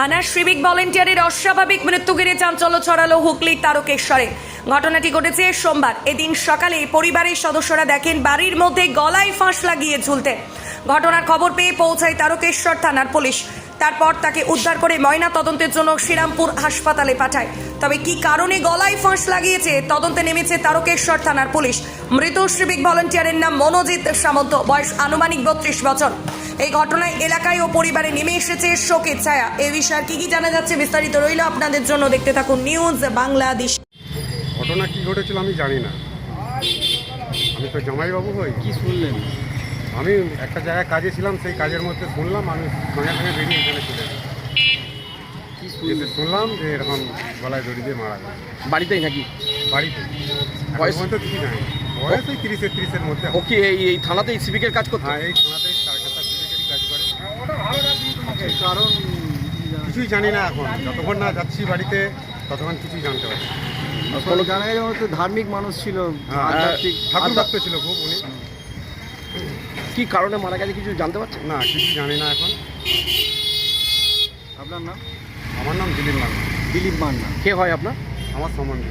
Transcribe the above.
থানার সিভিক ভলেন্টিয়ারের অস্বাভাবিক মৃত্যু ঘিরে চাঞ্চল্য ছড়ালো হুগলির তারকেশ্বরে। ঘটনাটি ঘটেছে সোমবার। এদিন সকালে পরিবারের সদস্যরা দেখেন বাড়ির মধ্যে গলায় ফাঁস লাগিয়ে ঝুলতে। ঘটনার খবর পেয়ে পৌঁছায় তারকেশ্বর থানার পুলিশ। তারপর তাকে উদ্ধার করে ময়না তদন্তের জন্য শ্রীরামপুর হাসপাতালে পাঠায়। তবে কি কারণে গলায় ফাঁস লাগিয়েছে? তদন্তে নেমেছে তারকেশ্বর থানার পুলিশ। মৃত সিভিক ভলেন্টিয়ারের নাম মনোজিৎ সামন্ত। বয়স আনুমানিক বত্রিশ বছর। এই ঘটনায় এলাকায় ও পরিবারে নেমে এসেছে শোকের ছায়া। এই বিষয়ে কি কি জানা যাচ্ছে বিস্তারিত রইল আপনাদের জন্য। দেখতে থাকুন নিউজ বাংলাদেশ। ঘটনা কি ঘটেছিল আমি জানি না। আমি তো জামাইবাবু হই। কি শুনলেন? আমি একটা জায়গায় কাজে ছিলাম সেই কাজের মধ্যে শুনলাম আমি সঙ্গে সঙ্গে বেরিয়ে এখানে চলে শুনলাম যে এরকম গলায় দড়ি দিয়ে মারা গেছে। বাড়িতেই নাকি? বাড়িতে বয়স? বয়স? তো কিছু জানি বয়স ওই তিরিশের তিরিশের মধ্যে। ও কি এই এই থানাতেই সিভিকের কাজ করতো? হ্যাঁ এই থানাতেই কারখানা সিভিকেরই কাজ করে কারণ কিছুই জানি না এখন। যতক্ষণ না যাচ্ছি বাড়িতে ততক্ষণ কিছুই জানতে পারি জানা যায় হয়তো ধার্মিক মানুষ ছিল হ্যাঁ, আধ্যাত্মিক ঠাকুর ভক্ত ছিল খুব উনি। কি কারণে মারা গেছে কিছু জানতে পারছেন? না কিছু জানি না এখন। আপনার নাম? আমার নাম দিলীপ মান্না। দিলীপ মান্না। কে হয় আপনার? আমার সম্বন্ধে